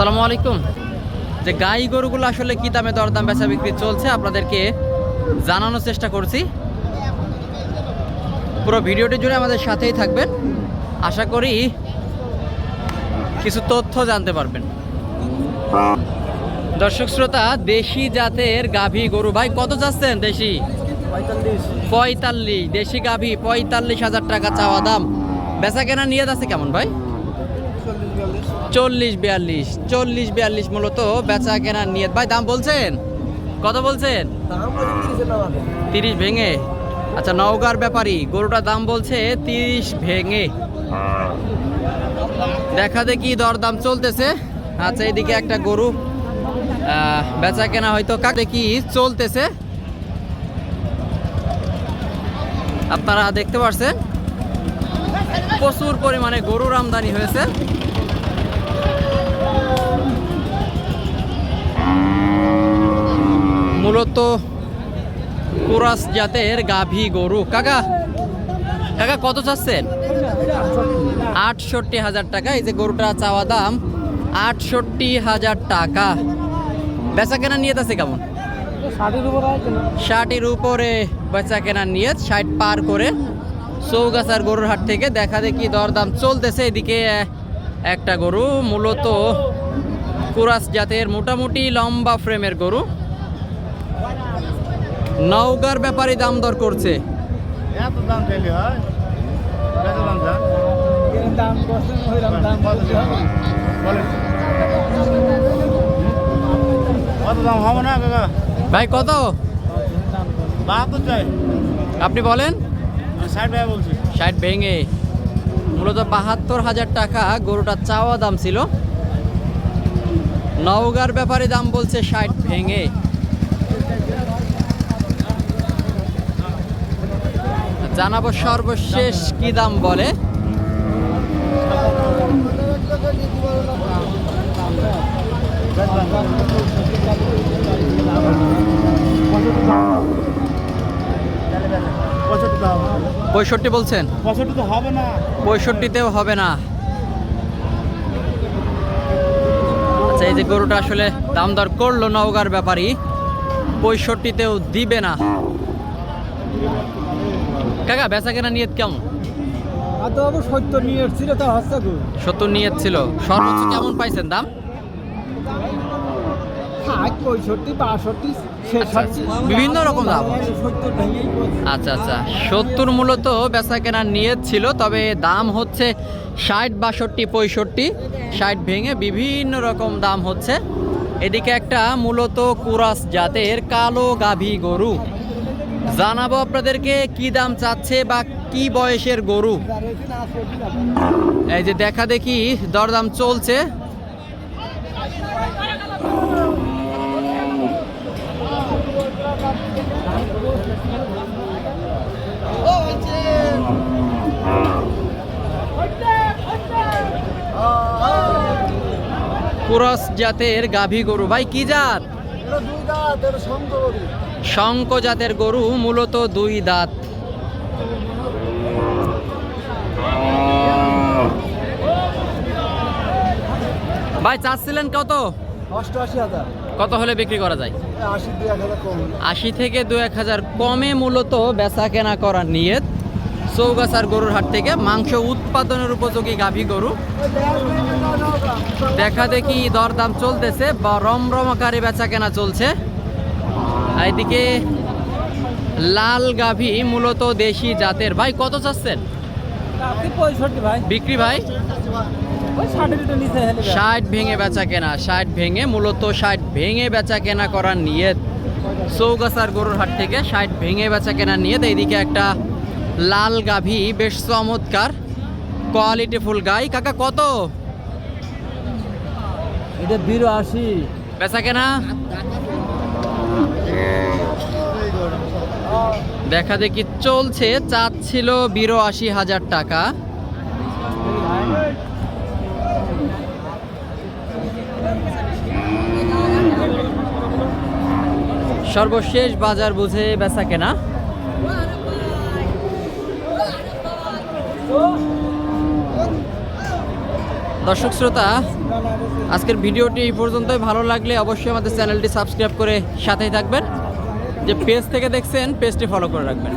আসসালামু আলাইকুম। যে গাই গরুগুলো আসলে কি দামে দরদাম বেচা বিক্রি চলছে আপনাদেরকে জানানোর চেষ্টা করছি। পুরো ভিডিওটি জুড়ে আমাদের সাথেই থাকবেন। আশা করি কিছু তথ্য জানতে পারবেন। দর্শক শ্রোতা দেশি জাতের গাভী গরু ভাই কত চাচ্ছেন দেশি? পঁয়তাল্লিশ। পঁয়তাল্লিশ। দেশি গাভী পঁয়তাল্লিশ হাজার টাকা চাওয়া দাম। বেচা কেনা নিয়ে যাচ্ছে কেমন ভাই? চল্লিশ বিয়াল্লিশ চল্লিশ বিয়াল্লিশ মূলত বেচা কেনার নিয়ত। ভাই, দাম বলছেন? কত বলছেন? তিরিশে ভেঙে। আচ্ছা নওগাঁর ব্যাপারী, গরুটার দাম বলছে তিরিশ ভেঙে। দেখা দেখি দরদাম চলতেছে। আচ্ছা এদিকে একটা গরু বেচা কেনা হয়তো কাক দেখি চলতেছে। আপনারা দেখতে পাচ্ছেন প্রচুর পরিমাণে গরুর আমদানি হয়েছে। মূলত কুরাস জাতের গাভী গরু। কাকা কাকা কত চাচ্ছেন? আটষট্টি হাজার টাকা। এই যে গরুটা চাওয়া দাম আটষট্টি হাজার টাকা। বেচা কেনা নিয়ত আছে কেমন? ষাটের উপর বেচা কেনার নিয়ত, ষাট পার করে চৌগাছার গরুর হাট থেকে দেখা দেখি দরদাম চলতেছে। এদিকে একটা গরু, মূলত কুরাস জাতের মোটামুটি লম্বা ফ্রেমের গরু। নওগার ব্যাপারে দাম দর করছে। এত দাম চাইলে হয় দাম দাম করছেন ওইরকম দাম বলতে হবে বলেন কত দাম হবে না ভাই কত? আপনি বলেন? ষাট ভেঙে। মূলত বাহাত্তর হাজার টাকা গরুটার চাওয়া দাম ছিল। নওগার ব্যাপারে দাম বলছে ষাট ভেঙে। জানাব সর্বশেষ কি দাম বলে? পঁয়ষট্টি বলছেন? পঁয়ষট্টিতেও হবে না। আচ্ছা এই যে গরুটা আসলে দাম দর করল নওগার ব্যাপারই পঁয়ষট্টিতেও দিবে না। কাকা বেচা কেনা নিয়ত কেমন? সত্তর তো সত্তর নিয়ত ছিল। সর্বোচ্চ কেমন পাইছেন দাম? বিভিন্ন রকম বলছে আচ্ছা আচ্ছা। সত্তর মূলত বেচা কেনার নিয়ত ছিল তবে দাম হচ্ছে ষাট বাষট্টি পঁয়ষট্টি। ষাট ভেঙে বিভিন্ন রকম দাম হচ্ছে। এদিকে একটা মূলত কুরাস জাতের কালো গাভী গরু। জানাব আপনাদেরকে কি দাম চাচ্ছে বা কি বয়সের গরু। এই যে দেখা দেখি দরদাম চলছে। কুরাস জাতের গাভী গরু। ভাই, কি জাত? শঙ্ক জাতের গরু মূলত দুই দাঁত। ভাই চাচ্ছিলেন কত? কত হলে বিক্রি করা যায়? আশি থেকে দু এক হাজার কমে মূলত বেচা কেনা করার নিয়ত। চৌগাছার গরুর হাট থেকে মাংস উৎপাদনের উপযোগী গাভী গরু। দেখা দেখি দরদাম চলতেছে বা রমরমাকারী বেচা কেনা চলছে। এদিকে লাল গাভী মূলত দেশি জাতের। ভাই কত চাচ্ছেন? বিক্রি ভাই। ষাট ভেঙে বেচা কেনা ষাট ভেঙে মূলত ষাট ভেঙে বেচা কেনা করার নিয়ত। চৌগাছার গরুর হাট থেকে ষাট ভেঙে বেচা কেনা নিয়ত। এইদিকে একটা লাল গাভী বেশ চমৎকার কোয়ালিটি ফুল গাই। কাকা কত? এটা বিরাশি। বেচা কেনা? দেখা দেখি চলছে চাচ্ছিল বিরাশি হাজার টাকা। সর্বশেষ বাজার বুঝে বেচা কেনা। দর্শক শ্রোতা, আজকের ভিডিওটি এই পর্যন্তই। ভালো লাগলে অবশ্যই আমাদের চ্যানেলটি সাবস্ক্রাইব করে সাথেই থাকবেন। যে পেজ থেকে দেখছেন, পেজটি ফলো করে রাখবেন।